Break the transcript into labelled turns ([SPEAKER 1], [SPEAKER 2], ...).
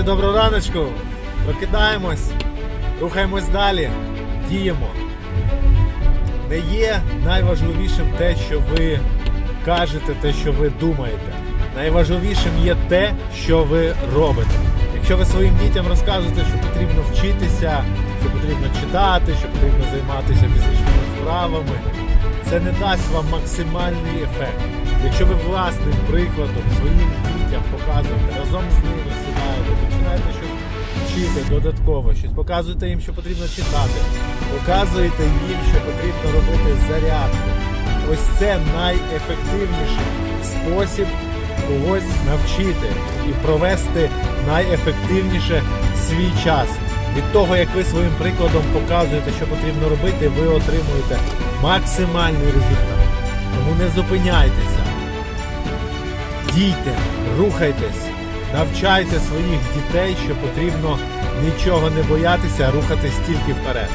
[SPEAKER 1] Друзі, доброго раночку! Прокидаємось, рухаємось далі, діємо. Не є найважливішим те, що ви кажете, те, що ви думаєте. Найважливішим є те, що ви робите. Якщо ви своїм дітям розказуєте, що потрібно вчитися, що потрібно читати, що потрібно займатися фізичними вправами, це не дасть вам максимальний ефект. Якщо ви власним прикладом своїм дітям показуєте, разом з ними вчити додатково, щось показуєте їм, що потрібно читати, показуєте їм, що потрібно робити зарядку. Ось це найефективніший спосіб когось навчити і провести найефективніше свій час. Від того, як ви своїм прикладом показуєте, що потрібно робити, ви отримуєте максимальний результат. Тому не зупиняйтеся. Дійте, рухайтесь, навчайте своїх дітей, що потрібно нічого не боятися, а рухатись тільки вперед.